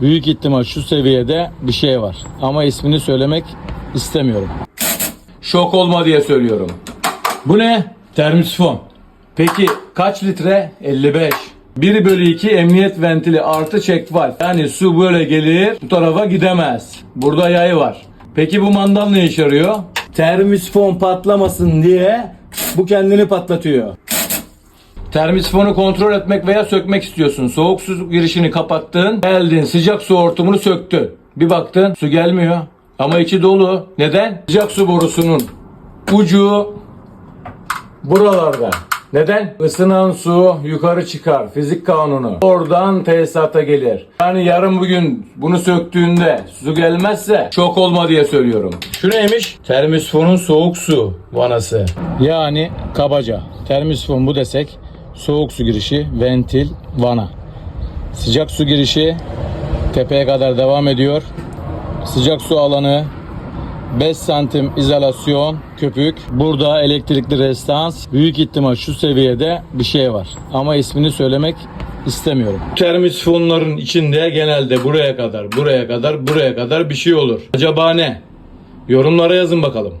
Büyük ihtimal şu seviyede bir şey var. Ama ismini söylemek istemiyorum. Şok olma diye söylüyorum. Bu ne? Termisfon. Peki kaç litre? 55. 1 bölü 2 emniyet ventili artı çek valv. Yani su böyle gelir bu tarafa gidemez. Burada yay var. Peki bu mandal ne işe yarıyor? Termisfon patlamasın diye bu kendini patlatıyor. Termisfonu kontrol etmek veya sökmek istiyorsun. Soğuk su girişini kapattın. Geldin sıcak su hortumunu söktün. Bir baktın su gelmiyor. Ama içi dolu. Neden? Sıcak su borusunun ucu buralarda. Neden? Isınan su yukarı çıkar. Fizik kanunu. Oradan tesisata gelir. Yani yarın bugün bunu söktüğünde su gelmezse şok olma diye söylüyorum. Şu neymiş? Termisfonun soğuk su vanası. Yani kabaca. Termisfon bu desek soğuk su girişi, ventil, vana. Sıcak su girişi tepeye kadar devam ediyor. Sıcak su alanı 5 santim izolasyon köpük. Burada elektrikli restans. Büyük ihtimal şu seviyede bir şey var. Ama ismini söylemek istemiyorum. Termisfonların içinde genelde buraya kadar, buraya kadar, buraya kadar bir şey olur. Acaba ne? Yorumlara yazın bakalım.